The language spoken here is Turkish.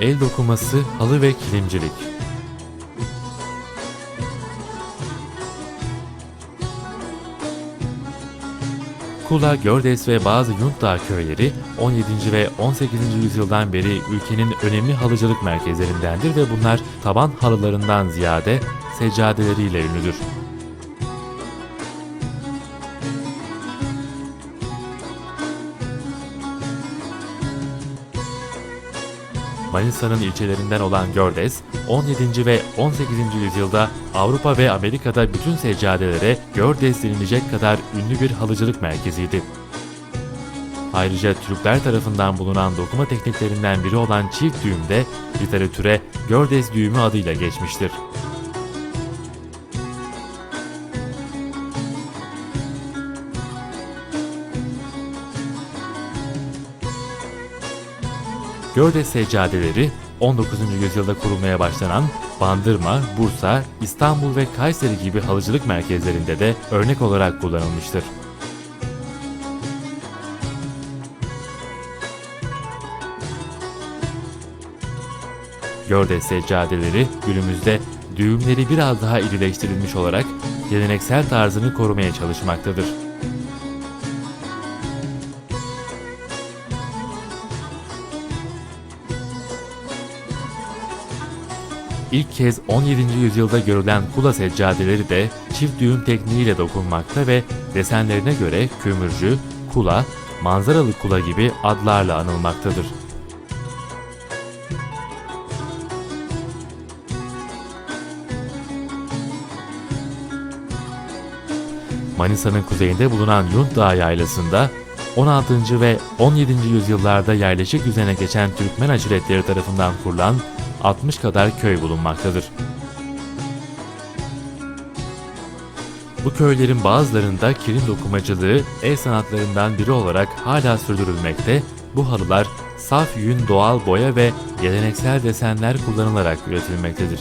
el dokuması, halı ve kilimcilik. Kula, Gördes ve bazı Yuntdağ köyleri 17. ve 18. yüzyıldan beri ülkenin önemli halıcılık merkezlerindendir ve bunlar taban halılarından ziyade seccadeleriyle ünlüdür. Manisa'nın ilçelerinden olan Gördes, 17. ve 18. yüzyılda Avrupa ve Amerika'da bütün seccadelere Gördes denilecek kadar ünlü bir halıcılık merkeziydi. Ayrıca Türkler tarafından bulunan dokuma tekniklerinden biri olan çift düğüm de literatüre Gördes düğümü adıyla geçmiştir. Gördes seccadeleri 19. yüzyılda kurulmaya başlanan Bandırma, Bursa, İstanbul ve Kayseri gibi halıcılık merkezlerinde de örnek olarak kullanılmıştır. Gördes seccadeleri günümüzde düğümleri biraz daha irileştirilmiş olarak geleneksel tarzını korumaya çalışmaktadır. İlk kez 17. yüzyılda görülen kula seccadeleri de çift düğüm tekniğiyle dokunmakta ve desenlerine göre kömürcü, kula, manzaralı kula gibi adlarla anılmaktadır. Manisa'nın kuzeyinde bulunan Yunt Dağı yaylasında 16. ve 17. yüzyıllarda yerleşik düzene geçen Türkmen aşiretleri tarafından kurulan 60 kadar köy bulunmaktadır. Bu köylerin bazılarında kilim dokumacılığı el sanatlarından biri olarak hala sürdürülmekte, bu halılar saf yün doğal boya ve geleneksel desenler kullanılarak üretilmektedir.